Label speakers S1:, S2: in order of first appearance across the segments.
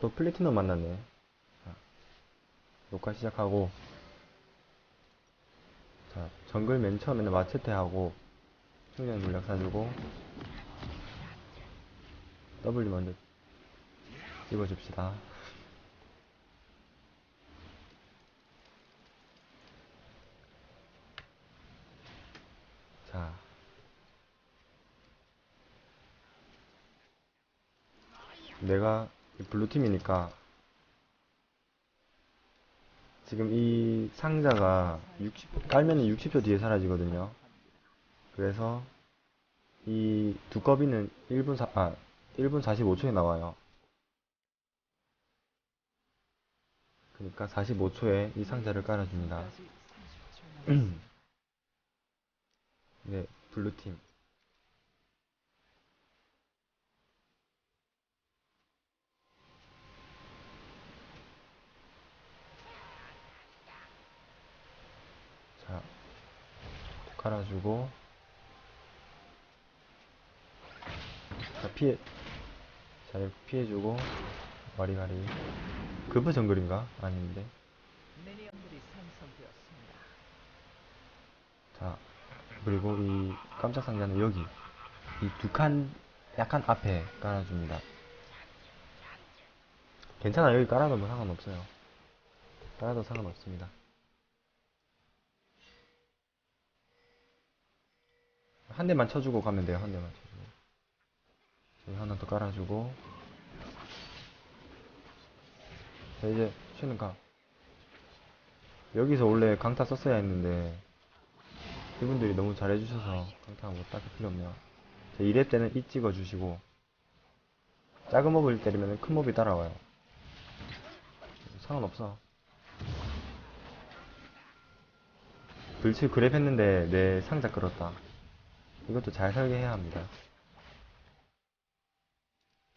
S1: 또 플래티넘 만났네. 자, 녹화 시작하고. 자, 정글 맨 처음에는 마체테 하고, 충전 물약 사주고, W 먼저 찍어줍시다. 자. 내가 이 블루팀이니까 지금 이 상자가 60, 깔면은 60초 뒤에 사라지거든요. 그래서 이 두꺼비는 1분 4, 아, 1분 45초에 나와요. 그러니까 45초에 이 상자를 깔아줍니다. 네, 블루팀. 자, 깔아주고. 자, 피해. 자, 피해주고. 와리가리. 급부 정글인가? 아닌데. 자, 그리고 이 깜짝 상자는 여기. 이 두 칸, 약간 앞에 깔아줍니다. 괜찮아, 여기 뭐 상관없어요. 깔아도 상관없습니다. 한 대만 쳐주고 가면 돼요, 한 대만 쳐주고. 여기 하나 더 깔아주고. 자, 이제 쉬는 가. 여기서 원래 강타 썼어야 했는데, 이분들이 너무 잘해주셔서 강타가 뭐 딱히 필요 없네요. 자, 2렙 때는 이 찍어주시고, 작은 몹을 때리면 큰 몹이 따라와요. 상관없어. 불칠 그랩 했는데 내 상자 끌었다. 이것도 잘 설계해야 합니다.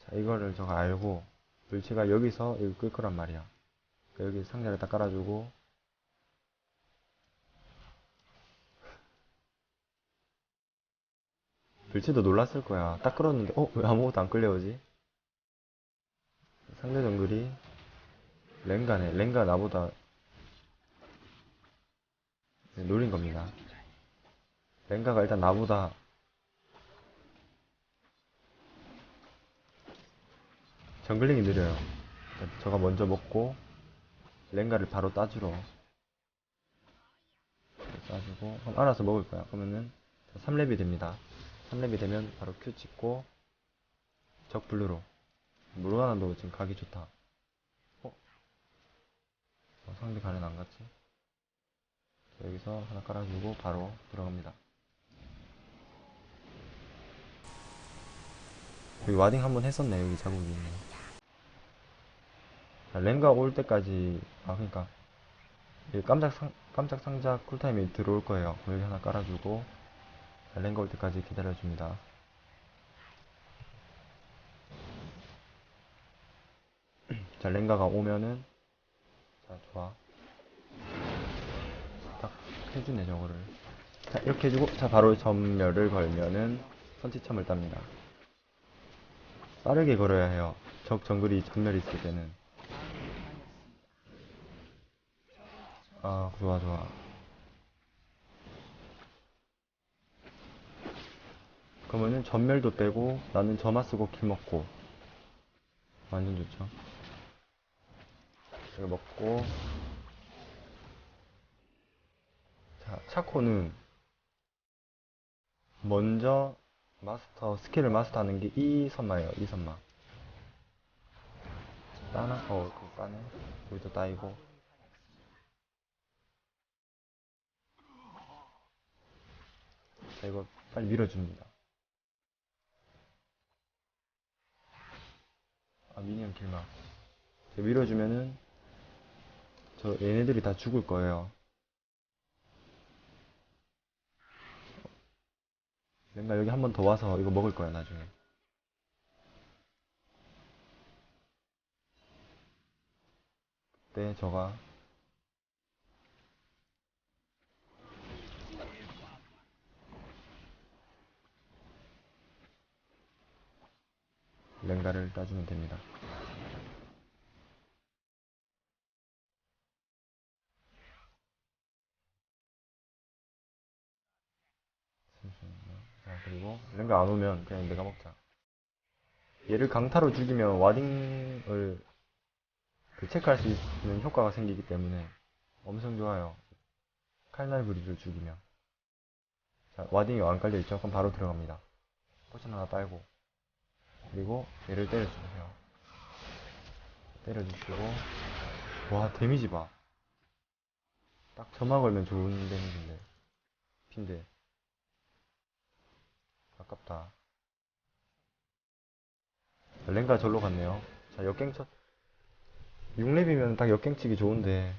S1: 자, 이거를 저가 알고, 불치가 여기서 여기 끌 거란 말이야. 그러니까 여기 상자를 딱 깔아주고, 불치도 놀랐을 거야. 딱 끌었는데, 어? 왜 아무것도 안 끌려오지? 상대 정글이 랭가네. 랭가 나보다 네, 노린 겁니다. 랭가가 일단 나보다 정글링이 느려요. 저가 먼저 먹고 랭가를 바로 따주러 따주고 그럼 알아서 먹을 거야. 그러면은 3렙이 됩니다. 3렙이 되면 바로 Q 찍고 적 블루로 무르가나도 지금 가기 좋다. 어? 어, 상대 가렌 안 갔지? 자, 여기서 하나 깔아주고 바로 들어갑니다. 여기 와딩 한번 했었네. 여기 자국이. 자, 랭가 올 때까지 아이 깜짝 상 깜짝 상자 쿨타임이 들어올 거예요. 여기 하나 깔아주고 자, 랭가 올 때까지 기다려줍니다. 자, 랭가가 오면은, 자, 좋아. 딱 해주네, 저거를. 자, 이렇게 해주고, 자, 바로 전멸을 걸면은, 선취점을 땁니다. 빠르게 걸어야 해요. 적 정글이 전멸 있을 때는. 아, 좋아, 좋아. 그러면은 전멸도 빼고, 나는 점화 쓰고 킬 먹고. 완전 좋죠. 이거 먹고 자 차코는 먼저 마스터 스킬을 마스터하는 게 이 선마예요 이 선마. 따나? 어 그거 따네. 여기도 따이고. 자 이거 빨리 밀어줍니다. 아 미니언 자, 밀어주면은 저 얘네들이 다 죽을 거예요. 내가 여기 한 번 더 와서 이거 먹을 거야 나중에. 그때 저가 랭가를 따주면 됩니다. 그리고 랭가 안 오면 그냥 내가 먹자. 얘를 강타로 죽이면 와딩을 그 체크할 수 있는 효과가 생기기 때문에 엄청 좋아요. 칼날 브리를 죽이면. 자, 와딩이 안 깔려있죠? 그럼 바로 들어갑니다. 포션 하나 빨고. 그리고 얘를 때려주세요. 때려주시고. 와, 데미지 봐. 딱 점화 걸면 좋은 데미지인데. 핀데. 아깝다. 자, 랭가 절로 갔네요. 자, 역갱 첫. 6렙이면 딱 역갱 치기 좋은데.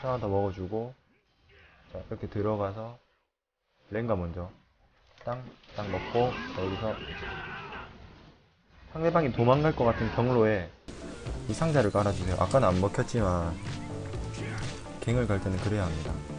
S1: 자, 하나 더 먹어주고. 자, 이렇게 들어가서. 랭가 먼저. 땅, 땅 먹고. 자, 여기서. 상대방이 도망갈 것 같은 경로에 이 상자를 깔아주세요. 아까는 안 먹혔지만. 갱을 갈 때는 그래야 합니다.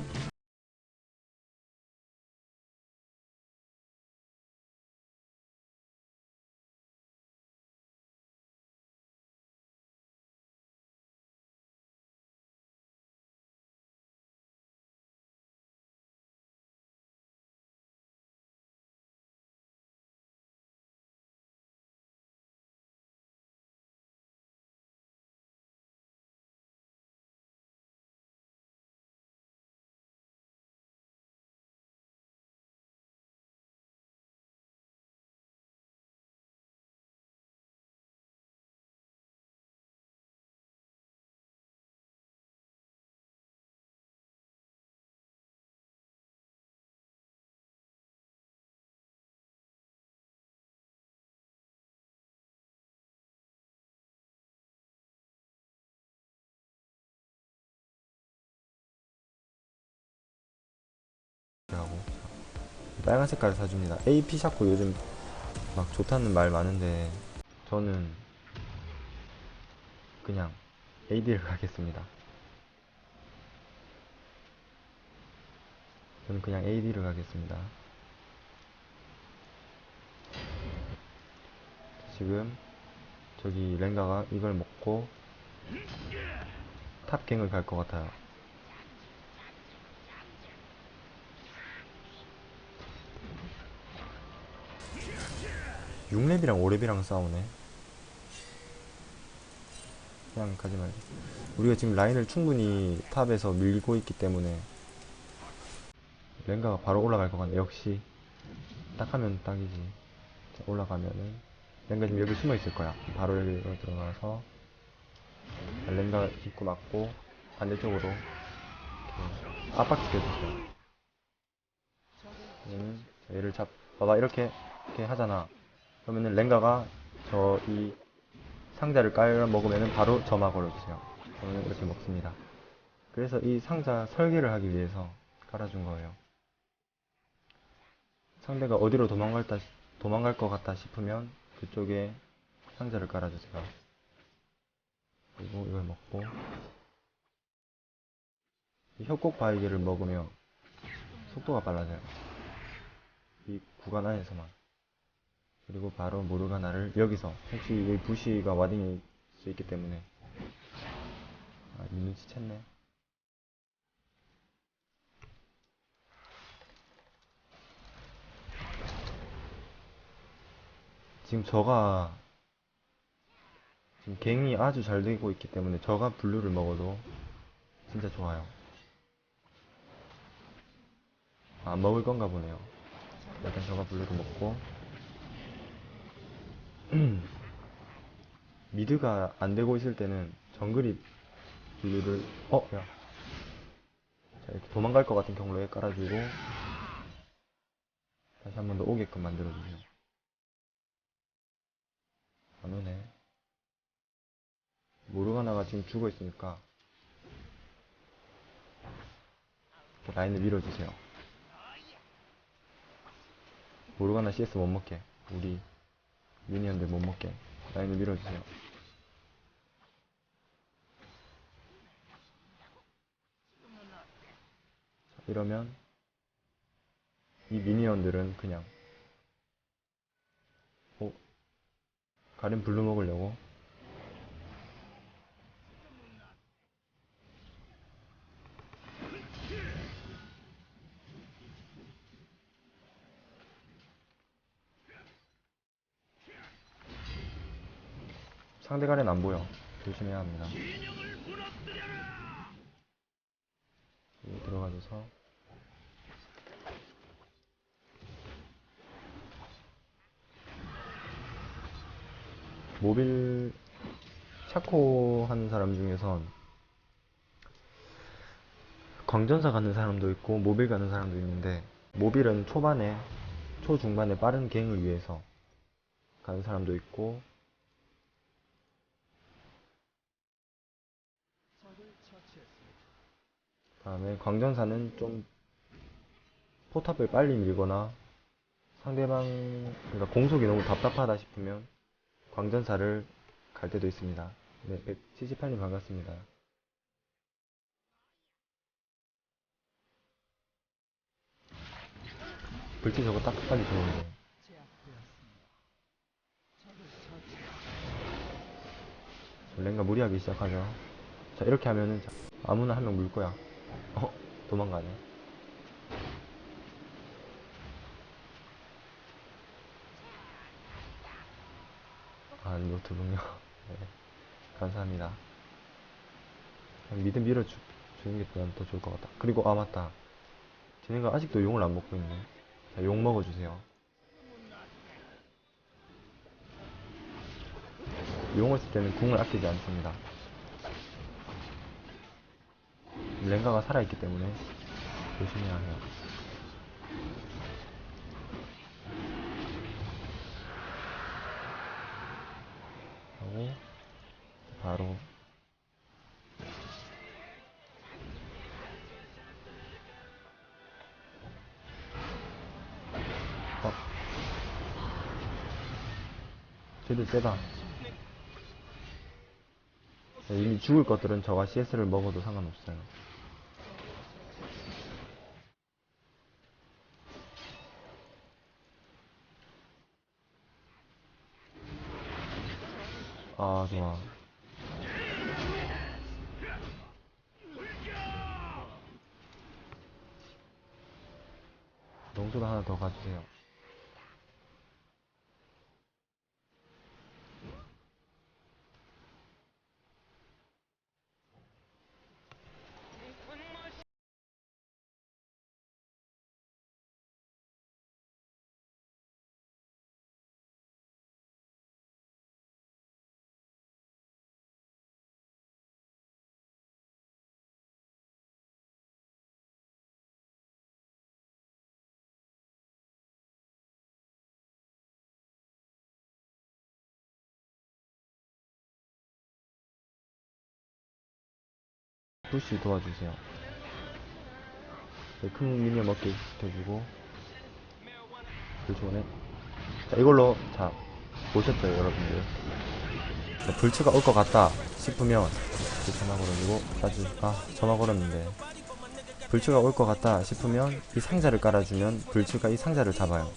S1: 빨간 색깔 사줍니다. AP 샤코 요즘 막 좋다는 말 많은데 저는 그냥 AD를 가겠습니다. 저는 그냥 AD를 가겠습니다. 지금 저기 랭가가 이걸 먹고 탑갱을 갈 것 같아요. 6렙이랑 5렙이랑 싸우네. 그냥 가지 말자. 우리가 지금 라인을 충분히 탑에서 밀고 있기 때문에 랭가가 바로 올라갈 것 같네. 역시 딱 하면 딱이지. 자, 올라가면은 랭가 지금 여기 숨어 있을 거야. 바로 여기로 들어가서 자, 랭가 입구 막고 반대쪽으로 압박시켜주세요. 얘는 자, 얘를 잡 봐봐 이렇게 이렇게 하잖아. 그러면은 랭가가 저 이 상자를 깔아 먹으면은 바로 점화 걸어주세요. 저는 이렇게 먹습니다. 그래서 이 상자 설계를 하기 위해서 깔아준 거예요. 상대가 어디로 도망갈 다 도망갈 것 같다 싶으면 그쪽에 상자를 깔아주세요. 그리고 이걸 먹고 이 협곡 바위개를 먹으면 속도가 빨라져요. 이 구간 안에서만. 그리고 바로 모르가나를 여기서 혹시 이 부시가 와딩일 수 있기 때문에 아, 이 눈치챘네. 지금 저가 지금 갱이 아주 잘 되고 있기 때문에 저가 블루를 먹어도 진짜 좋아요. 아, 안 먹을 건가 보네요. 일단 저가 블루를 먹고 미드가 안 되고 있을 때는 정글이 블루를 어? 야. 자, 이렇게 도망갈 것 같은 경로에 깔아주고 다시 한 번 더 오게끔 만들어주세요. 안 오네. 모르가나가 지금 죽어 있으니까 라인을 밀어주세요. 모르가나 CS 못 먹게. 우리 미니언들 못 먹게. 라인을 밀어주세요. 자, 이러면 이 미니언들은 그냥 어? 가린 블루 먹으려고 상대 가렌 안 보여. 조심해야 합니다. 들어가줘서 모빌 샤코 하는 사람 중에선 광전사 가는 사람도 있고 모빌 가는 사람도 있는데 모빌은 초반에 초중반에 빠른 갱을 위해서 가는 사람도 있고
S2: 적을 처치했습니다.
S1: 다음에 광전사는 좀 포탑을 빨리 밀거나 상대방 그러니까 공속이 너무 답답하다 싶으면 광전사를 갈 때도 있습니다. 네, 178님 반갑습니다. 불빛 저거 딱 빨리 들어오는데
S2: 제압되었습니다. 적을 처치.
S1: 랭가 무리하기 시작하죠. 자 이렇게 하면은 자, 아무나 한 명 물 거야. 어 도망가네. 아 노트북요. 네 감사합니다. 그냥 미드 밀어 주, 주는 게난더 좋을 것 같다. 그리고 아 맞다. 쟤네가 아직도 용을 안 먹고 있네. 자 용 먹어주세요. 용을 쓸 때는 궁을 아끼지 않습니다. 랭가가 살아있기 때문에 조심해야 해요. 하고 바로 어 쟤들 세다 네, 이미 죽을 것들은 저가 CS를 먹어도 상관없어요. 아, 좋아. 농소도 하나 더 가주세요. 푸시 도와주세요. 네, 큰 미니어 먹게 시켜주고. 불초네. 자, 이걸로, 자, 보셨죠, 여러분들? 자, 불츠가 올 것 같다 싶으면, 그 전화 걸어주고, 따주, 아, 전화 걸었는데. 불츠가 올 것 같다 싶으면, 이 상자를 깔아주면, 불츠가 이 상자를 잡아요.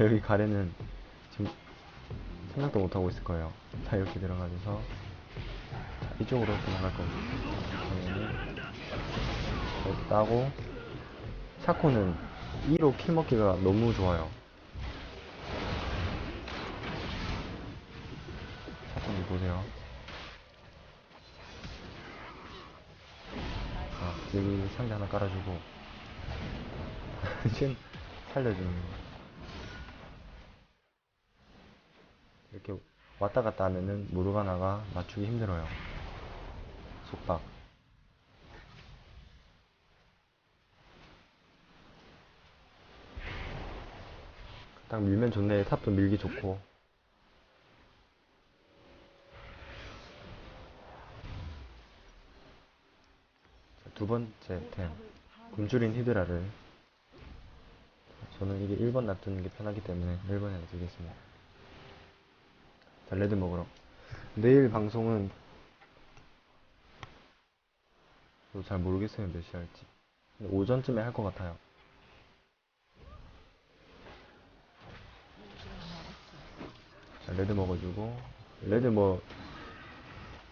S1: 여기 가래는 지금 생각도 못하고 있을 거예요. 자, 이렇게 들어가줘서 자, 이쪽으로 도망갈 겁니다. 이렇게 따고 샤코는 2로 킬 먹기가 너무 좋아요. 샤코님 보세요. 자, 여기 상자 하나 깔아주고 지금 살려주는 거. 이렇게 왔다 갔다 하면은 무르가나가 맞추기 힘들어요. 속박. 딱 밀면 좋네. 탑도 밀기 좋고. 자, 두 번째 템. 굶주린 히드라를. 저는 이게 1번 놔두는 게 편하기 때문에 1번에 놔두겠습니다. 자, 레드 먹으러. 내일 방송은 잘 모르겠어요. 몇 시 할지. 오전쯤에 할 것 같아요. 자, 레드 먹어주고. 레드 뭐,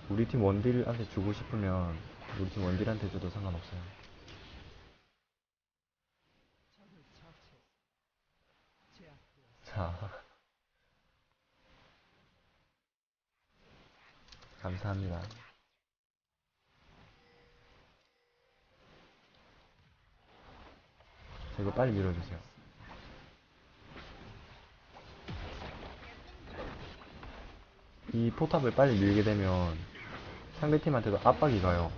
S1: 우리 팀 원딜한테 주고 싶으면 우리 팀 원딜한테 줘도 상관없어요. 자. 감사합니다. 자, 이거 빨리 밀어주세요. 이 포탑을 빨리 밀게 되면 상대팀한테도 압박이 가요.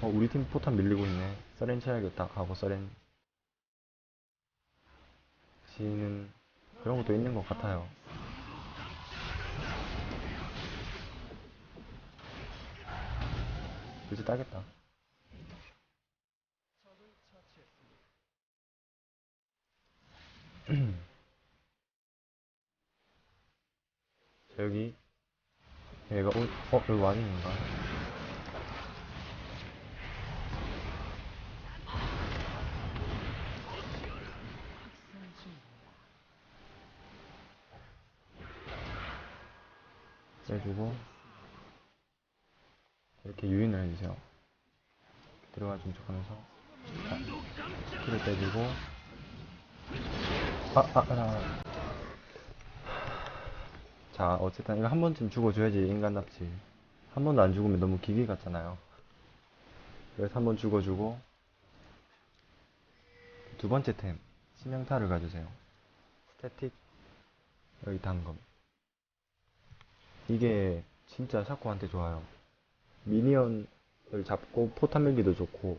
S1: 어, 우리 팀 포탑 밀리고 있네. 서렌 쳐야겠다 하고 서렌 치는 그런 것도 있는 것 같아요. 그치 따겠다. 자, 여기 얘가 오, 어 여기
S2: 중입니다.
S1: 빼주고 이렇게 유인을 해주세요. 들어가 준 척하면서 자, 키를 빼주고 아, 아, 아. 자, 어쨌든 이거 한 번쯤 죽어줘야지 인간답지. 한 번도 안 죽으면 너무 기계 같잖아요. 그래서 한 번 죽어주고 두 번째 템 치명타를 가주세요. 스태틱 여기 단검. 이게 진짜 샤코한테 좋아요. 미니언을 잡고 포탄 밀기도 좋고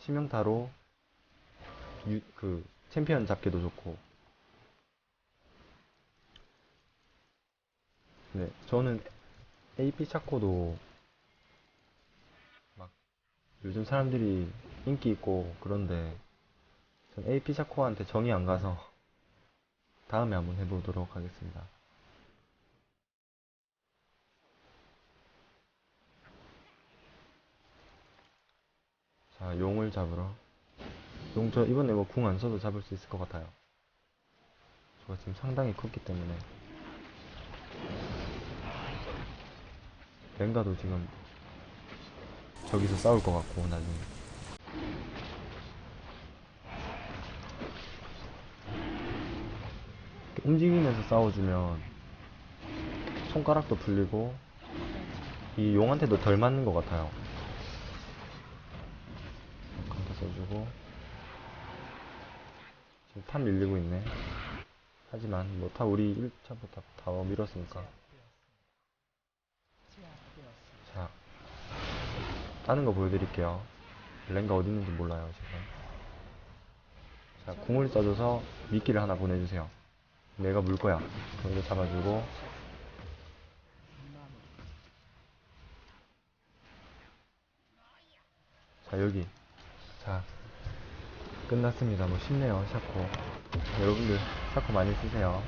S1: 치명타로 유, 그 챔피언 잡기도 좋고 네 저는 AP 샤코도 막 요즘 사람들이 인기 있고 그런데 전 AP 샤코한테 정이 안 가서 다음에 한번 해보도록 하겠습니다. 자, 용을 잡으러. 용, 저 이번에 뭐 궁 안 써도 잡을 수 있을 것 같아요. 저가 지금 상당히 컸기 때문에. 랭가도 지금 저기서 싸울 것 같고, 나중에. 움직이면서 싸워주면 손가락도 풀리고, 이 용한테도 덜 맞는 것 같아요. 써주고 지금 탑 밀리고 있네. 하지만 뭐 탑 우리 1차부터 다 밀었으니까. 자 따는 거 보여드릴게요. 랭가 어디 있는지 몰라요 지금. 자 궁을 써줘서 미끼를 하나 보내주세요. 내가 물 거야. 그럼 이거 잡아주고. 자 여기 자 끝났습니다. 뭐 쉽네요 샤코. 여러분들 샤코 많이 쓰세요